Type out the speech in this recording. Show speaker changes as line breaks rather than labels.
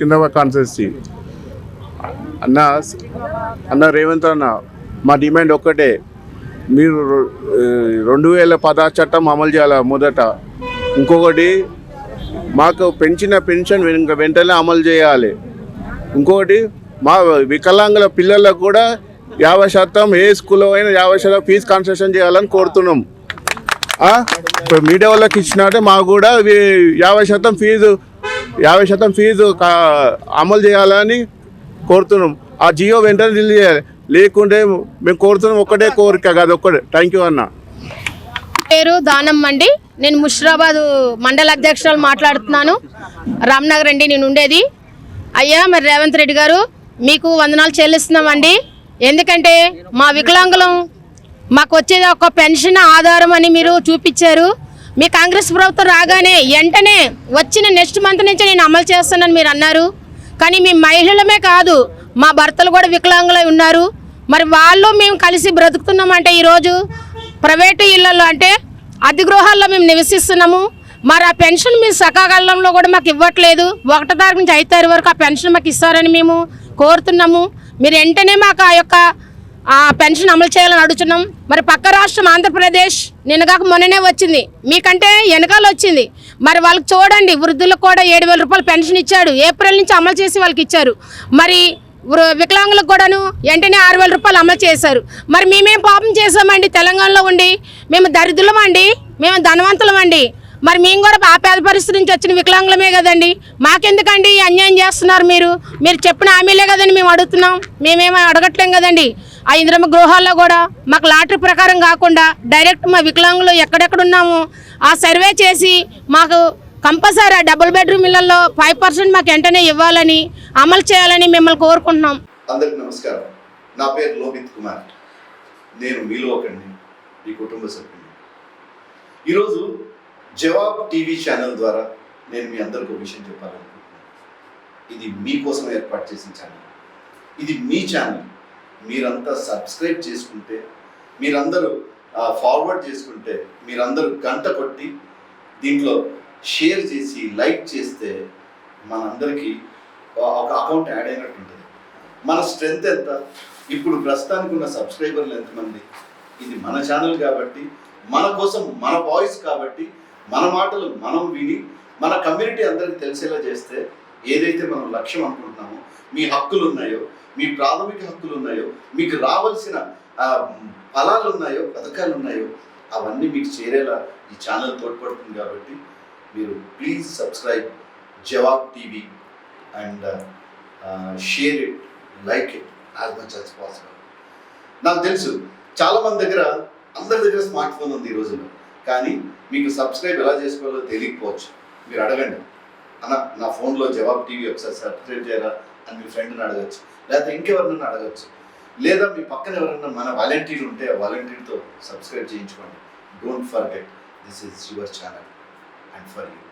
Secunderabad constituency అన్న అన్న రేవంత్ అన్న మా డిమాండ్ ఒక్కటే. మీరు రెండు వేల పదహారు చట్టం అమలు చేయాలి మొదట? ఇంకొకటి మాకు పెంచిన పెన్షన్ ఇంకా వెంటనే అమలు చేయాలి. ఇంకొకటి మా వికలాంగుల పిల్లలకు కూడా యాభై శాతం ఏ స్కూల్లో అయినా యాభై శాతం ఫీజు కన్సెషన్ చేయాలని కోరుతున్నాం. ఇప్పుడు మీడియా వాళ్ళకి ఇచ్చినట్టే మాకు కూడా యాభై శాతం ఫీజు యాభై శాతం ఫీజు అమలు చేయాలని కోరుతున్నాం. ఆ జియో వెంటనే రిలీజ్ చేయాలి. లేకుంటే మేము కోరుతున్నాం ఒక్కటే కోరిక కాదు ఒక్కటే. థ్యాంక్ యూ అన్న.
పేరు దానమ్మ అండి. నేను ముషిరాబాద్ మండల అధ్యక్షురాలు మాట్లాడుతున్నాను. రామ్నగర్ అండి నేను ఉండేది. అయ్యా మరి రేవంత్ రెడ్డి గారు మీకు వందనాలు చెల్లిస్తున్నామండి. ఎందుకంటే మా వికలాంగులం మాకు వచ్చేది ఒక పెన్షన్ ఆధారం అని మీరు చూపించారు. మీ కాంగ్రెస్ ప్రభుత్వం రాగానే వెంటనే వచ్చిన నెక్స్ట్ మంత్ నుంచి నేను అమలు చేస్తానని మీరు అన్నారు. కానీ మీ మహిళలమే కాదు మా భర్తలు కూడా వికలాంగులై ఉన్నారు. మరి వాళ్ళు మేము కలిసి బ్రతుకుతున్నామంటే ఈరోజు ప్రైవేటు ఇళ్ళలో అంటే అధిగృహాల్లో గృహాల్లో మేము నివసిస్తున్నాము. మరి ఆ పెన్షన్ మీరు సకాలంలో కూడా మాకు ఇవ్వట్లేదు. ఒకటో తారీఖు నుంచి ఐదు తారీఖు వరకు ఆ పెన్షన్ మాకు ఇస్తారని మేము కోరుతున్నాము. మీరు వెంటనే మాకు ఆ యొక్క ఆ పెన్షన్ అమలు చేయాలని అడుగుతున్నాం. మరి పక్క రాష్ట్రం ఆంధ్రప్రదేశ్ నిన్నగాక మొన్ననే వచ్చింది. మీకంటే వెనకాల వచ్చింది. మరి వాళ్ళకి చూడండి వృద్ధులకు కూడా ఏడు వేల రూపాయలు పెన్షన్ ఇచ్చాడు. ఏప్రిల్ నుంచి అమలు చేసి వాళ్ళకి ఇచ్చారు. మరి వృ- వికలాంగులకు కూడాను వెంటనే ఆరు వేల రూపాయలు అమలు చేశారు. మరి మేమేం పాపం చేసామండి తెలంగాణలో ఉండి మేము దరిద్రులమండి మేము ధనవంతులమండి మరి మేము కూడా ఆ పేద పరిస్థితి నుంచి వచ్చిన వికలాంగులమే కదండి. మాకెందుకండి అన్యాయం చేస్తున్నారు మీరు? మీరు చెప్పిన హామీలే కదండి మేము అడుగుతున్నాం. మేమేమో అడగట్లేం కదండి. ఆ ఇంద్రమ్మ గృహాల్లో కూడా మాకు లాటరీ ప్రకారం కాకుండా డైరెక్ట్ మా వికలాంగులు ఎక్కడెక్కడ ఉన్నాము ఆ సర్వే చేసి మాకు కంపల్సరీ ఆ డబుల్ బెడ్రూమ్ ఇళ్ళలో ఫైవ్ పర్సెంట్ మాకు వెంటనే ఇవ్వాలని అమలు చేయాలని మిమ్మల్ని కోరుకుంటున్నాం.
అందరికి నమస్కారం. నా పేరు లోహిత్ కుమార్. నేను మీలో ఒకండి మీ కుటుంబ సభ్యుని. ఈరోజు జవాబ్ టీవీ ఛానల్ ద్వారా నేను మీ అందరికీ ఒక విషయం చెప్పాలనుకుంటున్నాను. ఇది మీకోసం ఏర్పాటు చేసిన ఛానల్. ఇది మీ ఛానల్. మీరంతా సబ్స్క్రైబ్ చేసుకుంటే మీరందరూ ఫార్వర్డ్ చేసుకుంటే మీరందరూ గంట కొట్టి దీంట్లో షేర్ చేసి లైక్ చేస్తే మనందరికీ ఒక అకౌంట్ యాడ్ అయినట్టు ఉంటుంది. మన స్ట్రెంగ్త్ ఎంత? ఇప్పుడు ప్రస్తుతానికి ఉన్న సబ్స్క్రైబర్లు ఎంతమంది? ఇది మన ఛానల్ కాబట్టి మన కోసం మన వాయిస్ కాబట్టి మన మాటలు మనం విని మన కమ్యూనిటీ అందరికి తెలిసేలా చేస్తే ఏదైతే మనం లక్ష్యం అనుకుంటున్నామో మీ హక్కులు ఉన్నాయో మీ ప్రాథమిక హక్కులు ఉన్నాయో మీకు రావాల్సిన ఫలాలు ఉన్నాయో పథకాలు ఉన్నాయో అవన్నీ మీకు చేరేలా ఈ ఛానల్ తోడ్పడుతుంది కాబట్టి మీరు please subscribe Jawab TV and share it like it as much as possible. నాకు తెలుసు చాలామంది దగ్గర అందరి దగ్గర స్మార్ట్ ఫోన్ ఉంది ఈ రోజుల్లో. కానీ మీకు సబ్స్క్రైబ్ ఎలా చేసుకోవాలో తెలియకపోవచ్చు. మీరు అడగండి. అన్న నా ఫోన్లో జవాబ్ టీవీ ఒకసారి సబ్స్క్రైబ్ చేయరా? అని మీ ఫ్రెండ్ని అడగచ్చు. లేకపోతే ఇంకెవరినైనా అడగచ్చు. లేదా మీ పక్కన ఎవరైనా మన వాలంటీర్ ఉంటే వాలంటీర్తో సబ్స్క్రైబ్ చేయించుకోండి. Don't forget this is your channel and for you